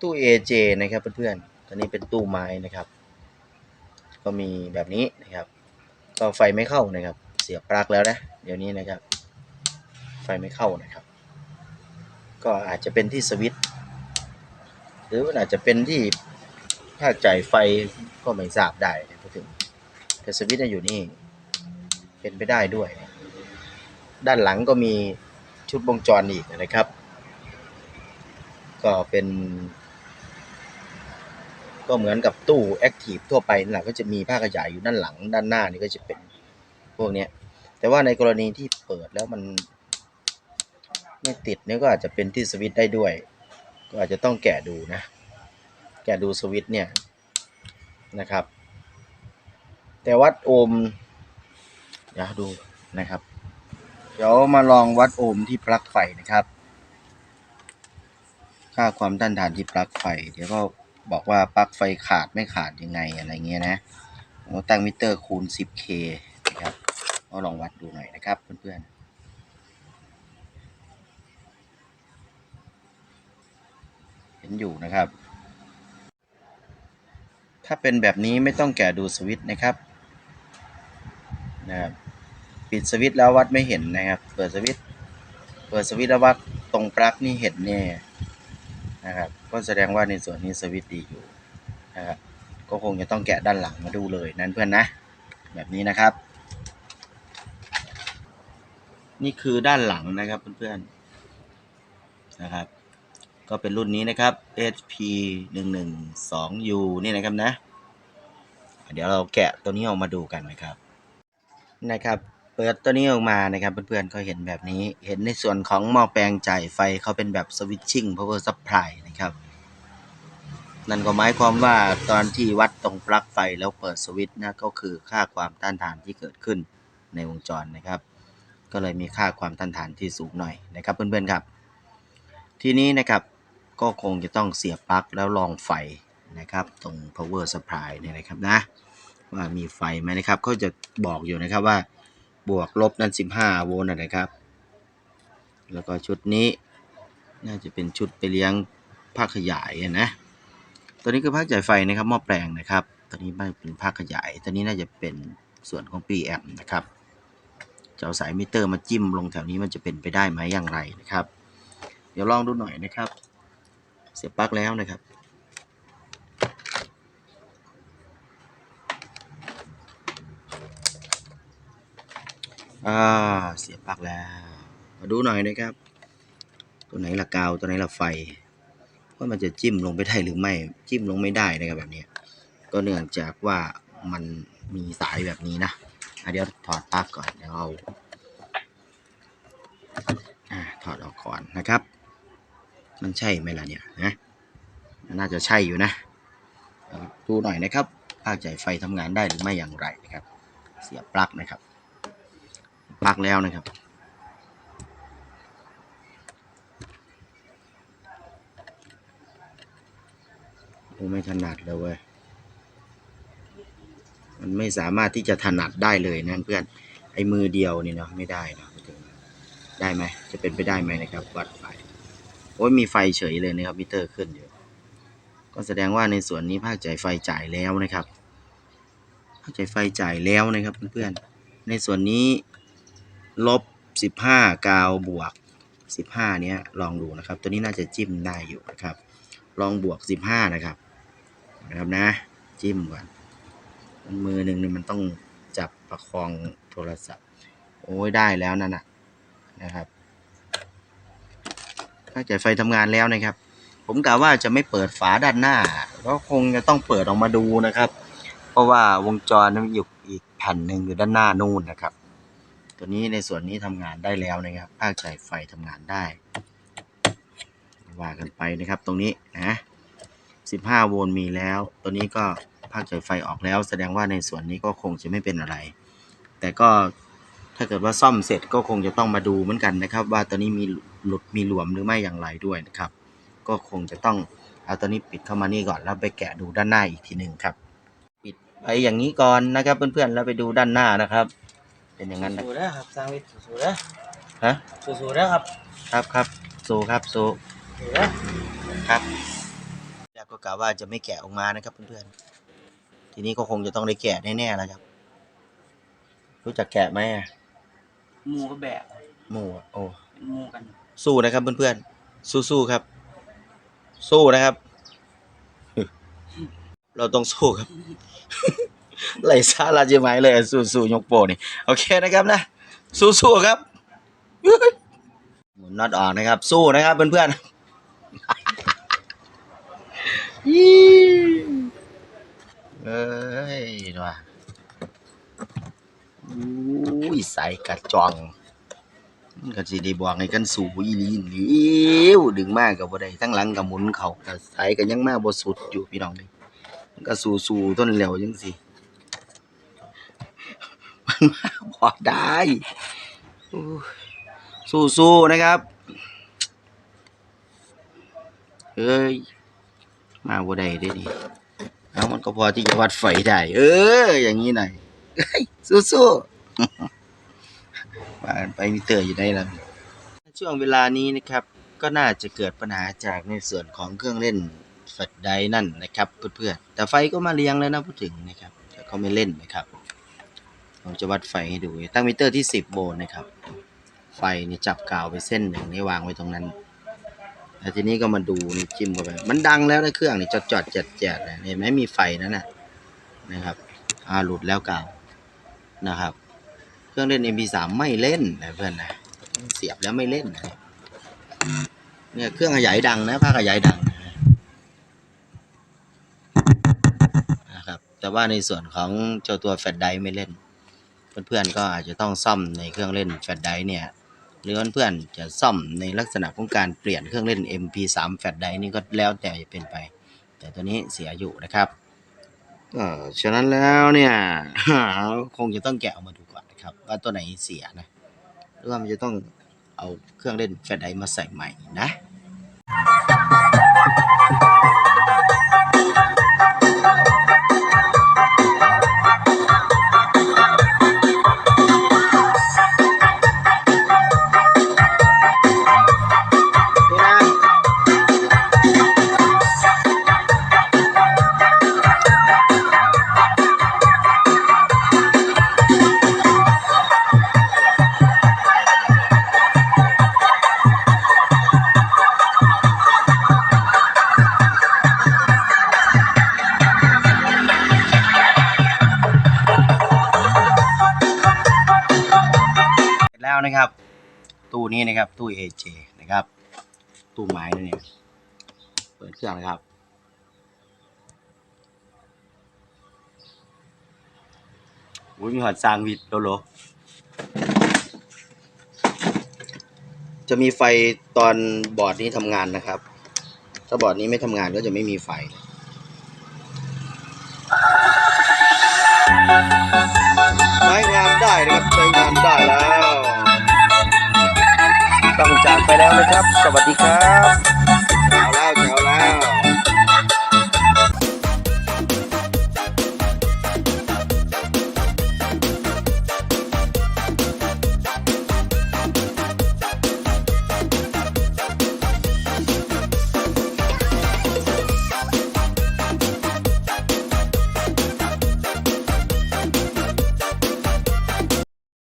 ตู้ AJ นะครับเพื่อนๆ ตัวนี้เป็นตู้ไม้นะครับ ก็มีแบบนี้นะครับ ก็ไฟไม่เข้านะครับ เสียปลั๊กแล้วนะ เดี๋ยวนี้นะครับ ไฟไม่เข้านะครับ ก็อาจจะเป็นที่สวิตช์หรือมันอาจจะเป็นที่ภาจ่ายไฟก็ไม่ทราบได้นะพูดถึงแต่สวิตช์อยู่นี่ เป็นไปได้ด้วย ด้านหลังก็มีชุดวงจรอีกนะครับ ก็เป็น ก็เหมือนกับตู้แอคทีฟทั่วไปนั่นแหละก็จะมีผ้าขยายอยู่ด้านหลังด้านหน้านี่ก็จะเป็นพวกเนี้ย แต่ว่าในกรณีที่เปิดแล้วมันไม่ติดเนี่ยก็อาจจะเป็นที่สวิตได้ด้วย ก็อาจจะต้องแกะดูนะ แกะดูสวิตเนี่ยนะครับ แต่วัดโอห์มเดี๋ยวดูนะครับ เดี๋ยวมาลองวัดโอห์มที่ปลั๊กไฟนะครับ ค่าความต้านทานที่ปลั๊กไฟ เดี๋ยวก็ บอกว่าปลั๊กไฟขาดไม่ขาดยังไงอะไรเงี้ยนะผมก็ตั้งมิเตอร์คูณ 10k นะครับก็ลองวัดดูหน่อยนะครับเพื่อนๆเห็นอยู่นะครับ ถ้าเป็นแบบนี้ไม่ต้องแกะดูสวิตช์นะครับนะครับ ปิดสวิตช์แล้ววัดไม่เห็นนะครับ เปิดสวิตช์ เปิดสวิตช์แล้ววัดตรงปลั๊กนี่เห็นแน่ นะครับ ก็แสดงว่าในส่วนนี้สวิตช์ดีอยู่นะครับก็คงจะต้องแกะด้านหลังมาดูเลยนั้นเพื่อนนะ แบบนี้นะครับ นี่คือด้านหลังนะครับเพื่อนๆนะครับ ก็เป็นรุ่นนี้นะครับ HP 1 1 2 U นี่นะครับนะ เดี๋ยวเราแกะตัวนี้ออกมาดูกันนะครับนะครับ เปิดตัวนี้ออกมานะครับเพื่อนๆก็เห็นแบบนี้ เห็นในส่วนของหม้อแปลงจ่ายไฟเขาเป็นแบบ switching power supply นะครับ นั่นก็หมายความว่าตอนที่วัดตรงปลั๊กไฟแล้วเปิดสวิตช์นะก็คือค่าความต้านทานที่เกิดขึ้นในวงจรนะครับ ก็เลยมีค่าความต้านทานที่สูงหน่อยนะครับเพื่อนๆครับ ทีนี้นะครับก็คงจะต้องเสียบปลั๊กแล้วลองไฟนะครับตรง power supply เนี่ยนะครับนะว่ามีไฟไหมนะครับเขาจะบอกอยู่นะครับว่า บวกลบนั้น15 โวลต์นะครับ แล้วก็ชุดนี้น่าจะเป็นชุดไปเลี้ยงภาคขยายนะ ตัวนี้คือภาคจ่ายไฟนะครับหม้อแปลงนะครับ ตัวนี้ไม่เป็นภาคขยาย ตัวนี้น่าจะเป็นส่วนของ PM นะครับจะเอาสายมิเตอร์มาจิ้มลงแถวนี้มันจะเป็นไปได้ไหมอย่างไรนะครับ เดี๋ยวลองดูหน่อยนะครับ เสียบปลั๊กแล้วนะครับ อ่าเสียบปลั๊กแล้ว มาดูหน่อยนะครับ ตัวไหนละกาวตัวไหนละไฟว่ามันจะจิ้มลงไปได้หรือไม่จิ้มลงไม่ได้นะครับแบบนี้ ก็เนื่องจากว่ามันมีสายแบบนี้นะเดี๋ยวถอดปลั๊กก่อนเดี๋ยวเอาอถอดออกก่อนนะครับ มันใช่ไหมล่ะเนี่ยนะน่าจะใช่อยู่นะดูหน่อยนะครับภาคจ่ายไฟทำงานได้หรือไม่อย่างไรนะครับ เสียบปลั๊กนะครับ ปลั๊กแล้วนะครับ โอ้ไม่ถนัดเลยเว้ย มันไม่สามารถที่จะถนัดได้เลยนะเพื่อน ไอ้มือเดียวนี่เนาะไม่ได้เนาะได้ไหม จะเป็นไปได้ไหมนะครับ วัดไฟ โอ้ยมีไฟเฉยเลยนะครับมิเตอร์ขึ้นอยู่ก็แสดงว่าในส่วนนี้ภาคจ่ายไฟจ่ายแล้วนะครับ ภาคจ่ายไฟจ่ายแล้วนะครับเพื่อนๆในส่วนนี้ ลบสิบห้ากาวบวกสิบห้าเนี้ยลองดูนะครับ ตัวนี้น่าจะจิ้มได้อยู่นะครับ ลองบวกสิบห้านะครับนะครับนะ จิ้มก่อนมือหนึ่งนี่มันต้องจับประคองโทรศัพท์ โอ้ยได้แล้วนั่นนะนะครับถ้าจ่ายไฟทำงานแล้วนะครับ ผมกะว่าจะไม่เปิดฝาด้านหน้าก็คงจะต้องเปิดออกมาดูนะครับ เพราะว่าวงจรมันอยู่อีกแผ่นหนึ่งอยู่ด้านหน้านู่นนะครับ ตัวนี้ในส่วนนี้ทำงานได้แล้วนะครับภาคจ่ายไฟทำงานได้ ว่ากันไปนะครับตรงนี้นะ15 โวลต์มีแล้ว ตัวนี้ก็ภาคจ่ายไฟออกแล้ว แสดงว่าในส่วนนี้ก็คงจะไม่เป็นอะไร แต่ก็ถ้าเกิดว่าซ่อมเสร็จก็คงจะต้องมาดูเหมือนกันนะครับ ว่าตัวนี้มีหลุดมีหลวมหรือไม่อย่างไรด้วยนะครับ ก็คงจะต้องเอาตัวนี้ปิดเข้ามานี่ก่อนแล้วไปแกะดูด้านหน้าอีกทีหนึ่งครับ ปิดไปอย่างนี้ก่อนนะครับเพื่อนๆแล้วไปดูด้านหน้านะครับ เป็นอย่างนั้นนะสู้ๆนะครับสร้างวิทย์สู้ๆนะฮะสู้ๆนะครับครับครับโซครับโซสู้ๆนะครับกะว่าจะไม่แกะออกมานะครับเพื่อนๆทีนี้ก็คงจะต้องได้แกะแน่ๆแล้วครับ รู้จักแกะไหมอะหมูก็แบกหมูอะโอ้เป็นหมูกันสู้นะครับเพื่อนๆสู้ๆครับ สู้นะครับ เราต้องสู้ครับ ไหลซาลาจิไหมเลยอะสู้ๆยกโปนี่โอเคนะครับนะ สู้ๆครับหมุนน็อตออกนะครับ สู้นะครับเพื่อนๆอีเอ้ยว่ะอุ้ยใส่กระจองมันก็สิได้บอกให้กันสู่อีหลีนเลี้ยวดึงมากก็บ่ได้ทั้งหลังก็หมุนเขาก็สายก็ยังมาบ่สุดอยู่พี่น้องเด้มันก็สู่ๆต้นแล้วจังซี่ มันมาบ่ได้โอ้สู้ๆนะครับ เอ้ย มาบ่ได้ด้นี่เอามันก็พอที่จะวัดไฟได้ เออ อย่างนี้หน่อยเฮ้สู้ๆว่าไปมิเตอร์อยู่ได้แล้วช่วงเวลานี้นะครับ ก็น่าจะเกิดปัญหาจากในส่วนของเครื่องเล่นแฟลชไดนั่นนะครับเพื่อนๆแต่ไฟก็มาเรียงแล้วนะพูดถึงนะครับแต่เขาไม่เล่นนะครับ ผมจะวัดไฟให้ดู ตั้งมิเตอร์ที่ 10 โวลต์นะครับ ไฟนี่จับกาวไปเส้นหนึ่งนี่วางไว้ตรงนั้นแล้วทีนี้ก็มาดูนี่จิ้มเข้าไป มันดังแล้วนะเครื่องนี่จอดจอดแจดแจดเห็นไหมมีไฟนั่นนะนะครับอ่าหลุดแล้วกาวนะครับ เครื่องเล่น MP3 ไม่เล่นนะเพื่อนนะเสียบแล้วไม่เล่นนะเนี่ยเครื่องขยายดังนะภาคขยายดังนะนะครับ แต่ว่าในส่วนของเจ้าตัวแฟลชไดร์ไม่เล่น เพื่อนๆก็อาจจะต้องซ่อมในเครื่องเล่นแฟลชไดร์เนี่ยหรือเพื่อนๆจะซ่อมในลักษณะของการเปลี่ยนเครื่องเล่น MP3 แฟลชไดร์นี่ก็แล้วแต่จะเป็นไป แต่ตัวนี้เสียอยู่นะครับก็ฉะนั้นแล้วเนี่ยคงจะต้องแกะออกมาดูก่อนนะครับ ว่าตัวไหนเสียนะหรือว่ามันจะต้องเอาเครื่องเล่นแฟลชไดร์มาใส่ใหม่นะ นะครับ ตู้นี้นะครับ ตู้ AJ นะครับ ตู้ไม้นะเนี่ยเปิดเครื่องนะครับ อุ้ยมีหอดซางวิดโลโลจะมีไฟตอนบอร์ดนี้ทำงานนะครับ ถ้าบอร์ดนี้ไม่ทำงานก็จะไม่มีไฟใช้งานได้นะครับใช้งานได้แล้ว ต้องจากไปแล้วนะครับ สวัสดีครับ